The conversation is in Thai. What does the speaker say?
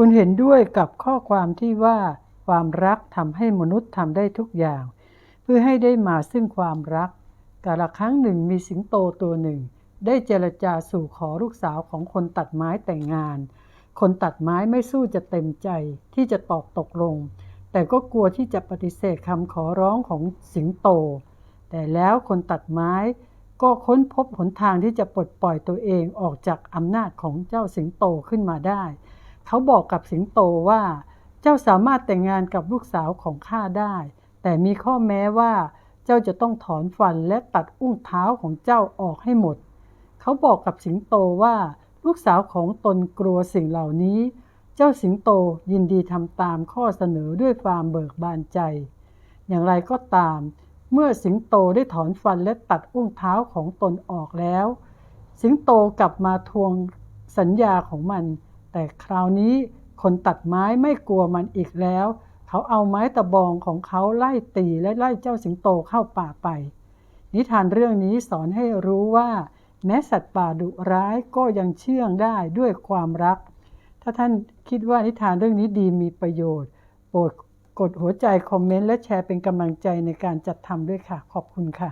คุณเห็นด้วยกับข้อความที่ว่าความรักทำให้มนุษย์ทำได้ทุกอย่าง เพื่อให้ได้มาซึ่งความรักกาละครั้งหนึ่งมีสิงโตตัวหนึ่ง ได้เจรจาสู่ขอลูกสาวของคนตัดไม้แต่งงาน คนตัดไม้ไม่สู้จะเต็มใจที่จะตอบตกลง แต่ก็กลัวที่จะปฏิเสธคำขอร้องของสิงโต แต่แล้วคนตัดไม้ก็ค้นพบหนทางที่จะปลดปล่อยตัวเองออกจากอำนาจของเจ้าสิงโตขึ้นมาได้ เขาบอกกับสิงโตว่า เจ้าสามารถแต่งงานกับลูกสาวของข้าได้ แต่มีข้อแม้ว่า เจ้าจะต้องถอนฟันและตัดอุ้งเท้าของเจ้าออกให้หมด เขาบอกกับสิงโตว่า ลูกสาวของตนกลัวสิ่งเหล่านี้ เจ้าสิงโตยินดีทำตามข้อเสนอด้วยความเบิกบานใจ อย่างไรก็ตาม เมื่อสิงโตได้ถอนฟันและตัดอุ้งเท้าของตนออกแล้ว สิงโตกลับมาทวงสัญญาของมัน แต่คราวนี้คนตัดไม้ไม่กลัวมันอีกแล้ว เขาเอาไม้ตะบองของเขาไล่ตีและไล่เจ้าสิงโตเข้าป่าไป นิทานเรื่องนี้สอนให้รู้ว่า แม้สัตว์ป่าดุร้ายก็ยังเชื่องได้ด้วยความรัก ถ้าท่านคิดว่านิทานเรื่องนี้ดีมีประโยชน์ โปรดกดหัวใจคอมเมนต์และแชร์เป็นกำลังใจในการจัดทำด้วยค่ะ ขอบคุณค่ะ